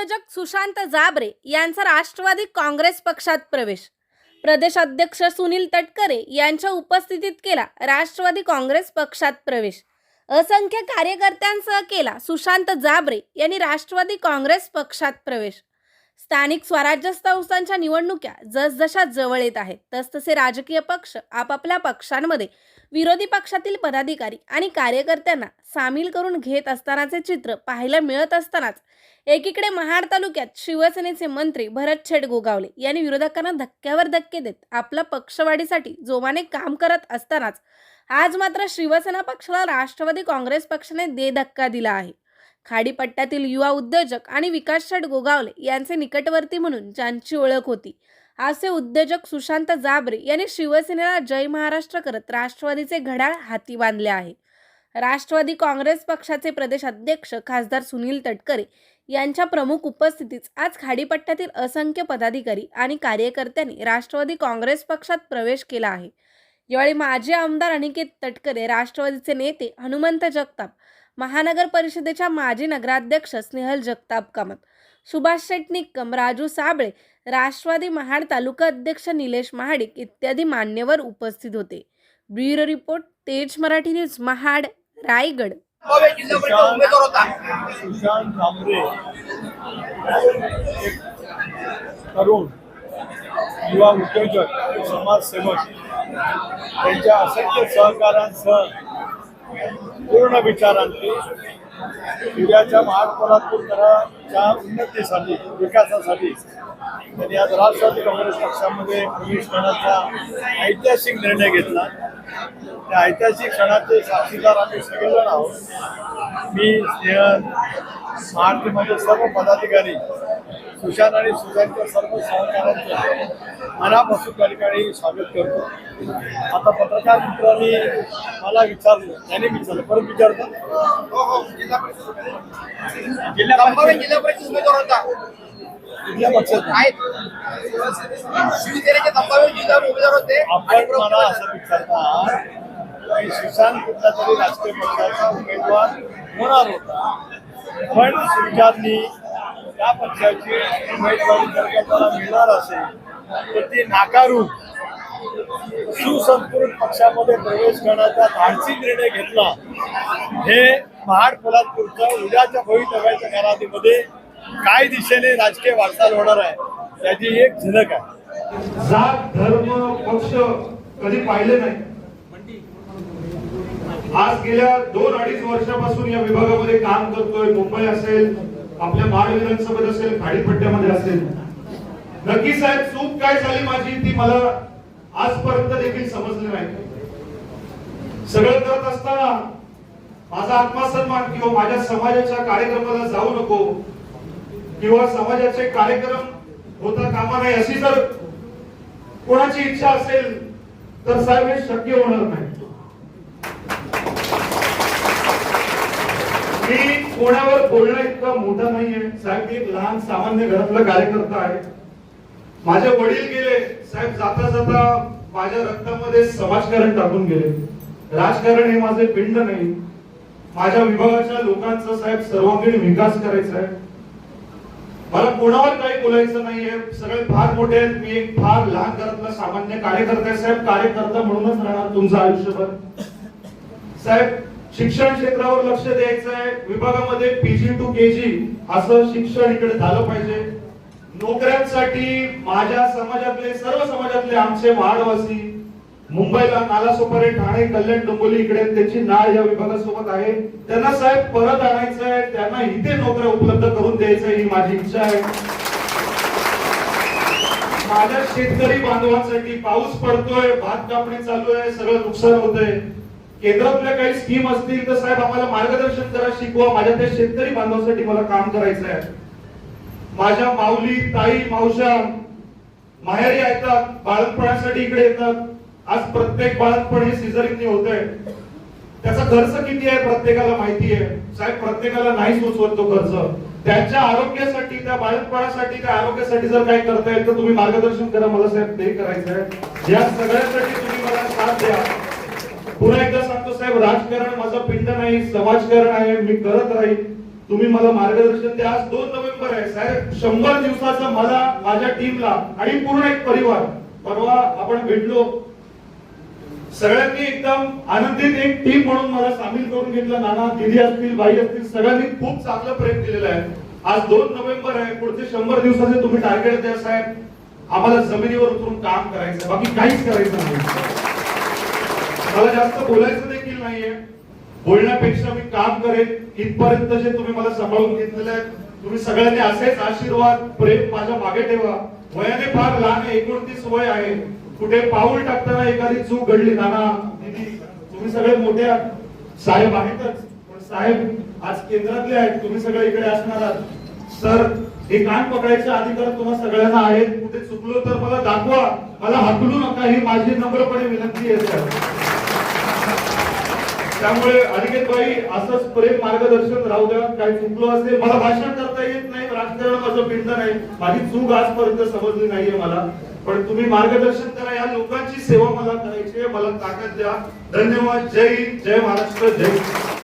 उद्योजक सुशांत जाबरे यांचा राष्ट्रवादी काँग्रेस पक्षात प्रवेश. प्रदेश अध्यक्ष सुनील तटकरे यांच्या उपस्थितीत केला राष्ट्रवादी काँग्रेस पक्षात प्रवेश. असंख्य कार्यकर्त्यांसह केला सुशांत जाबरे यांनी राष्ट्रवादी काँग्रेस पक्षात प्रवेश. स्थानिक स्वराज्य संस्थांच्या निवडणुक्या जसजशा जवळ येत आहेत तसतसे राजकीय पक्ष आपापल्या पक्षांमध्ये विरोधी पक्षातील पदाधिकारी आणि कार्यकर्त्यांना सामील करून घेत असतानाचे चित्र पाहायला मिळत असतानाच एकीकडे महाड तालुक्यात शिवसेनेचे मंत्री भरत छेड गोगावले यांनी विरोधकांना धक्क्यावर धक्के देत आपल्या पक्षवाढीसाठी जोमाने काम करत असतानाच आज मात्र शिवसेना पक्षाला राष्ट्रवादी काँग्रेस पक्षाने दे धक्का दिला आहे. खाडीपट्ट्यातील युवा उद्योजक आणि विकास गोगावले यांचे निकटवर्ती म्हणून ज्यांची ओळख होती. असे उद्योजक सुशांत जाबरे यांनी शिवसेनेला जय महाराष्ट्र करत राष्ट्रवादीचे घड्याळ हाती बांधले आहे. राष्ट्रवादी काँग्रेस पक्षाचे प्रदेश अध्यक्ष खासदार सुनील तटकरे यांच्या प्रमुख उपस्थितीत आज खाडीपट्ट्यातील असंख्य पदाधिकारी आणि कार्यकर्त्यांनी राष्ट्रवादी काँग्रेस पक्षात प्रवेश केला आहे. यावेळी माजी आमदार अनिकेत तटकरे राष्ट्रवादीचे नेते हनुमंत जगताप महानगर परिषदेच्या माजी नगराध्यक्ष स्नेहल जगताप कामत सुभाष शेट निक्कम राजू साबळे राष्ट्रवादी महाड तालुका अध्यक्ष निलेश महाडिक इत्यादी मान्यवर उपस्थित होते. ब्युरो रिपोर्ट तेज मराठी न्यूज महाड रायगड. तरुण युवा उद्योजक समाजसेवक त्यांच्या असंख्य सहकारांसह पूर्ण विचारांची उद्याच्या महापौरातूनच्या उन्नतीसाठी विकासासाठी त्यांनी आज राष्ट्रवादी काँग्रेस पक्षामध्ये प्रवेश करण्याचा ऐतिहासिक निर्णय घेतला. त्या ऐतिहासिक क्षणाचे साक्षीदार आम्ही सगळेजण आहोत. मी स्नेहल महाआरतीमध्ये सर्व पदाधिकारी सुशांत आणि सुशांतच्या सर्व सहकाऱ्यांचे मनापासून त्या ठिकाणी स्वागत करतो. आता पत्रकार मित्रांनी मला विचारलं त्यांनी विचारलं परत विचारतो. जिल्हा परिषद. उमेदवार. होता. कुठल्या पक्षात आहेत. शिवसेनेचे संभाव्य जिल्हा उमेदवार होते. आणि आपण मला असं विचारता सुशांत कुठल्या तरी राजकीय पक्षाचा उमेदवार होणार होता. पण सुशांतनी त्या पक्षाची उमेदवारी जर का त्याला मिळणार असेल तर ती नाकारून सुसंस्कृत पक्षामध्ये प्रवेश करण्याचा धाडसी निर्णय घेतला. हे महाड पोलादपूरच्या उद्याच्या भवितव्याच्या कालावधीमध्ये काय दिशेने राजकीय वाटचाल होणार आहे त्याची एक झलक आहे. जात धर्म पक्ष कधी पाहिले नाही. आज गेल्या दोन अडीच वर्षापासून या विभागामध्ये काम करतोय मुंबई असेल आपल्या महाड असेल खाडीपट्ट्यामध्ये असेल. नक्की साहेब चूक काय झाली माझी ती मला आजपर्यंत देखील समजली नाही. सगळं करत असताना माझा आत्मसन्मान किंवा माझ्या समाजाच्या कार्यक्रमाला जाऊ नको किंवा समाजाचे कार्यक्रम होता कामा नाही अशी जर कोणाची इच्छा असेल तर साहेब हे शक्य होणार नाही मी कोणावर बोलणं इतका मोठा नाहीये. साहेब एक लहान सामान्य घरातला कार्यकर्ता आहे. माझे वडील गेले. साहेब जाता जाता माझ्या रक्तामध्ये समाजकारण टाकून गेले. राजकारण हे माझे पिंड नाही. माझ्या विभागाच्या लोकांचा साहेब सर्वांगीण विकास करायचा आहे. मला कोणावर काही बोलायचं नाहीये. सगळे फार मोठे आहेत. मी एक फार लहान घरातला सामान्य कार्यकर्ता साहेब कार्यकर्ता म्हणूनच राहणार तुमचं आयुष्यभर. साहेब शिक्षण क्षेत्रावर लक्ष द्यायचं आहे विभागामध्ये पीजी टू केजी असं शिक्षण इकडे झालं पाहिजे. नोकऱ्यांसाठी माझ्या समाजातले सर्व समाजातले आमचे महाडवासी मुंबईला नालासोपारे ठाणे कल्याण डोंबोली इकडे त्यांची नाळ या विभागासोबत आहे. त्यांना साहेब परत आणायचं आहे त्यांना इथे नोकऱ्या उपलब्ध करून द्यायचं ही माझी इच्छा आहे. माझ्या शेतकरी बांधवांसाठी पाऊस पडतोय भात कापणी चालू आहे सगळं नुकसान होतंय. केंद्रातल्या काही स्कीम असतील तर साहेब आम्हाला मार्गदर्शन करा शिकवा. माझ्या त्या शेतकरी बांधवांसाठी मला काम करायचं आहे. माझ्या माऊली ताई मावशा माहेरी येतात बाळणपणासाठी इकडे येतात. आज प्रत्येक बाळणपण हे सिझरिंगने होत आहे त्याचा खर्च किती आहे प्रत्येकाला माहिती आहे साहेब प्रत्येकाला नाही सुचवत तो खर्च. त्यांच्या आरोग्यासाठी त्या बाळणपणासाठी त्या आरोग्यासाठी जर काही करता येईल तर तुम्ही मार्गदर्शन करा. मला साहेब ते करायचं आहे या सगळ्यासाठी तुम्ही मला साथ द्या. पुन्हा एकदा सांगतो साहेब राजकारण माझं पिंड नाही समाजकारण आहे मी करत राहील तुम्ही मला मार्गदर्शन द्या. आज दोन नोव्हेंबर आहे साहेब. शंभर दिवसाचा मला माझ्या टीमला आणि पूर्ण एक परिवार परवा आपण भेटलो. सगळ्यांनी एकदम आनंदित एक टीम म्हणून मला सामील करून घेतलं. नाना दिदी असतील बाई असतील सगळ्यांनी खूप चांगलं प्रेम दिलेलं आहे. आज दोन नोव्हेंबर आहे पुढचे शंभर दिवसाचे तुम्ही टार्गेट द्या साहेब. आम्हाला जमिनीवर उतरून काम करायचं बाकी काहीच करायचं नाही. मला जास्त बोलायचं देखील नाहीये. बोलण्यापेक्षा मी काम करेन. इथपर्यंत जे तुम्ही मला सांभाळून घेतलेले आहेत तुम्ही सगळ्यांनी असेच आशीर्वाद प्रेम माझ्या मागे ठेवा. वयाने फार लहान आहे एकोणतीस वय आहे. कुठे पाऊल टाकताना एखादी चूक घडली नाना तुम्ही सगळे मोठे आहात. साहेब आहेतच पण साहेब आज केंद्रातले आहेत तुम्ही सगळे इकडे असणार आहात. तर हे कान पकडायचे अधिकार तुम्हा सगळ्यांना आहेत. कुठे चुकलो तर मला दाखवा. मला हाकलू नका. ही माझी नम्रपणे विनंती आहे सर. त्यामुळे अनिकेत भाई असंच प्रेम मार्गदर्शन राहू द्या. काही चुकलो असेल मला भाषण करता येत नाही. राजकारण माझं पिंड नाही. माझी चूक आजपर्यंत समजली नाहीये मला. पण तुम्ही मार्गदर्शन करा. या लोकांची सेवा मला करायची आहे. मला ताकद द्या. धन्यवाद. जय हिंद. जय महाराष्ट्र. जय